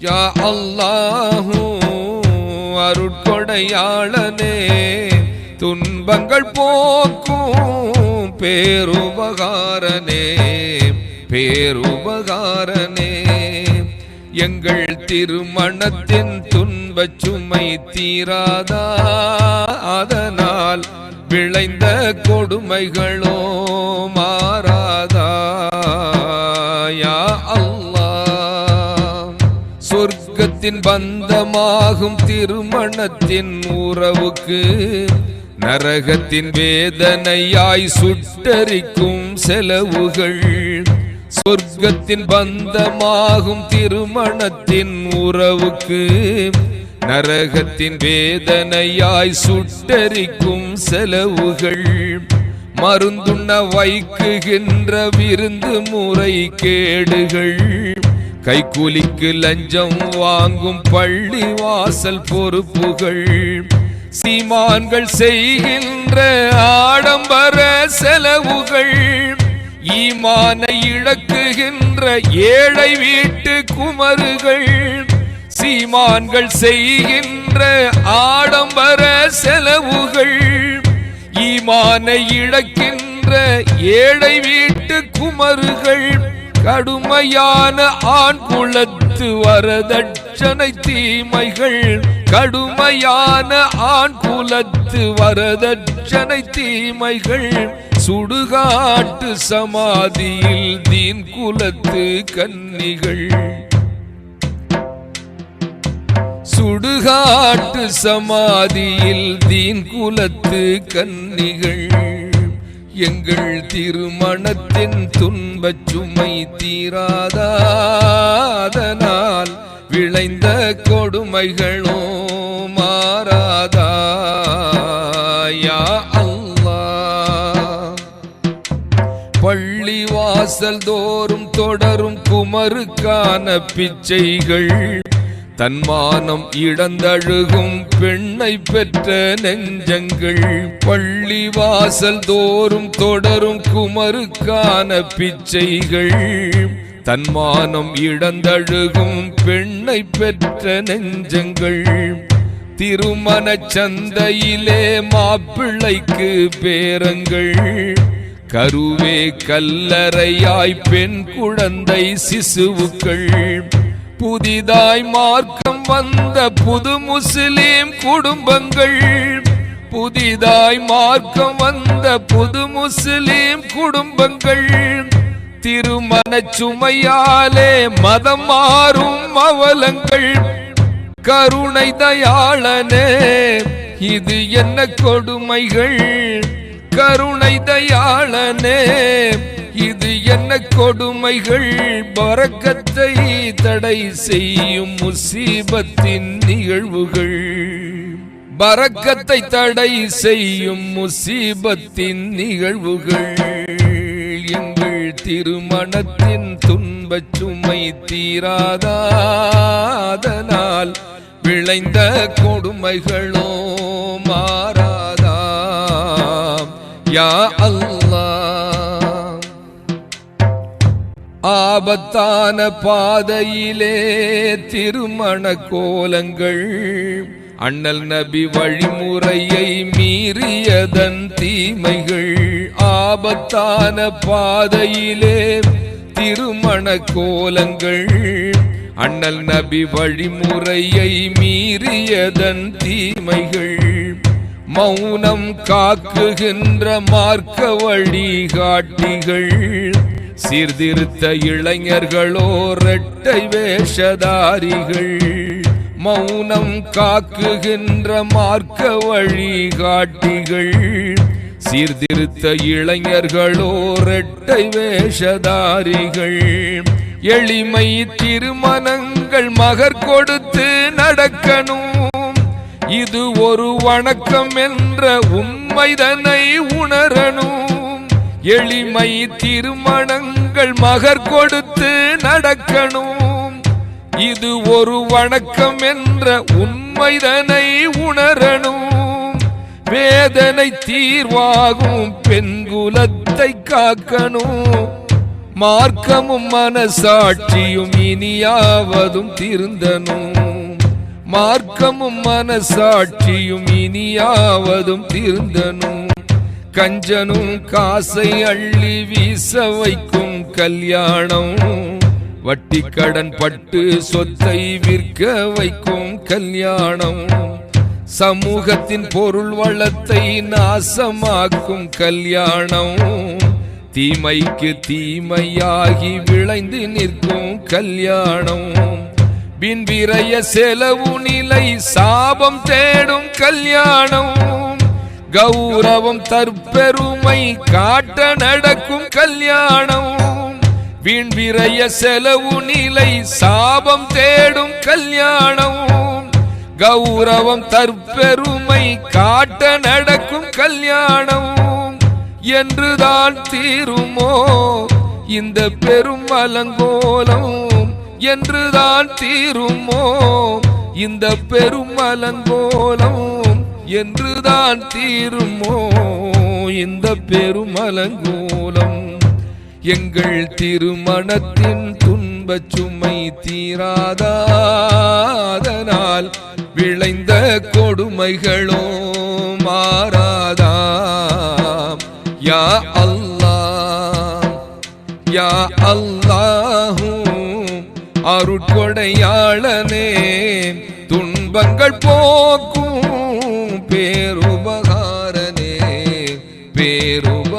யா அல்லாஹூ அருட்கொடையாளனே துன்பங்கள் போக்கும் பேருபகாரனே பேருபகாரனே. எங்கள் திருமணத்தின் துன்ப சுமை தீராதா? அதனால் விளைந்த கொடுமைகளோ மாறா? சொர்க்கத்தின் பந்தமாகும் திருமணத்தின் உறவுக்கு நரகத்தின் வேதனையாய் சுட்டரிக்கும் செலவுகள் சொர்க்கத்தின் பந்தமாகும் திருமணத்தின் உறவுக்கு நரகத்தின் வேதனையாய் சுட்டரிக்கும் செலவுகள். மருந்துண்ண வைக்குகின்ற விருந்து முறை கேடுகள் கைக்கூலிக்கு லஞ்சம் வாங்கும் பள்ளி வாசல் பொறுப்புகள். சீமான்கள் செய்கின்ற ஆடம்பர செலவுகள். ஈமானை இழக்குகின்ற ஏழை வீட்டு குமருகள். சீமான்கள் செய்கின்ற ஆடம்பர செலவுகள். ஈமானை இழக்கின்ற ஏழை வீட்டு குமருகள். கடுமையான ஆண் குலத்து வரதட்சணை தீமைகள். கடுமையான ஆண் குலத்து வரதட்சணை தீமைகள். சுடுகாட்டு சமாதியில் தீன் குலத்து கன்னிகள். சுடுகாட்டு சமாதியில் தீன் குலத்து கன்னிகள். எங்கள் திருமணத்தின் துன்பச் சுமை தீராதாதனால் விளைந்த கொடுமைகளோ மாறாதா யா அல்லாஹ் பள்ளி வாசல் தோறும் தொடரும் குமருக்கான பிச்சைகள் தன்மானம் இழந்தழுகும் பெண்ணை பெற்ற நெஞ்சங்கள் பள்ளி வாசல் தோறும் தொடரும் குமருக்கான பிச்சைகள். தன்மானம் இழந்தழுகும் பெண்ணை பெற்ற நெஞ்சங்கள் திருமண சந்தையிலே மாப்பிள்ளைக்கு பேரங்கள். கருவே கல்லறையாய் பெண் குழந்தை சிசுவுக்கள் புதிதாய் மார்க்கம் வந்த புது முஸ்லிம் குடும்பங்கள். புதிதாய் மார்க்கம் வந்த புது முஸ்லிம் குடும்பங்கள். திருமண சுமையாலே மதம் மாறும் அவலங்கள். கருணை தயாளனே இது என்ன கொடுமைகள்? கருணை தயாளனே. கொடுமைகள் பறக்கத்தை தடை செய்யும் முசீபத்தின் நிகழ்வுகள். பறக்கத்தை தடை செய்யும் முசீபத்தின் நிகழ்வுகள். எங்கள் திருமணத்தின் துன்பச் சுமை தீராதாதனால் விளைந்த கொடுமைகளோ மாறாதா யா அல்ல ஆபத்தான பாதையிலே திருமண கோலங்கள். அண்ணல் நபி வழிமுறையை மீறியதன் தீமைகள். ஆபத்தான பாதையிலே திருமண கோலங்கள். அண்ணல் நபி வழிமுறையை மீறியதன் தீமைகள். மௌனம் காக்குகின்ற மார்க்க வழிகாட்டிகள். சீர்திருத்த இளைஞர்களோ இரட்டை வேஷதாரிகள். மௌனம் காக்குகின்ற மார்க்க வழிகாட்டிகள். சீர்திருத்த இளைஞர்களோ இரட்டை வேஷதாரிகள். எளிமை திருமணங்கள் மகர் கொடுத்து நடக்கணும். இது ஒரு வணக்கம் என்ற உண்மைதனை உணரணும். எளிமை திருமணங்கள் மகர் கொடுத்து நடக்கணும். இது ஒரு வணக்கம் என்ற உண்மைதனை உணரணும். வேதனை தீர்வாகும் பெண்குலத்தை காக்கணும். மார்க்கமும் மனசாட்சியும் இனியாவதும் திருந்தனும் மார்க்கமும் மனசாட்சியும் இனியாவதும் திருந்தனும் கஞ்சனும் காசை அள்ளி வீச வைக்கும் கல்யாணம். வட்டி கடன் பட்டு சொத்தை விற்க வைக்கும் கல்யாணம். சமூகத்தின் பொருள் வளத்தை நாசமாக்கும் கல்யாணம். தீமைக்கு தீமையாகி விளைந்து நிற்கும் கல்யாணம். பின்விரைய செலவு நிலை சாபம் தேடும் கல்யாணம். கௌரவம் தற்பெருமை காட்ட நடக்கும் கல்யாணம். வீண் விரைய செலவு நிலை சாபம் தேடும் கல்யாணம். கௌரவம் தற்பெருமை காட்ட நடக்கும் கல்யாணம். என்றுதான் தீருமோ இந்த பெரும் அலங்கோலம்? என்றுதான் தீருமோ இந்த பெரும் அலங்கோலம்? என்றுதான் தீருமோ? இந்த பெருமலங்கோலம் எங்கள் திருமணத்தின் துன்ப சுமை தீராதாதனால் விளைந்த கொடுமைகளோ மாறாதாம். யா அல்லாஹ் யா அல்லாஹும் அருட்கொடையாளனே துன்பங்கள் போக்கும் பேருபகாரனே பேருப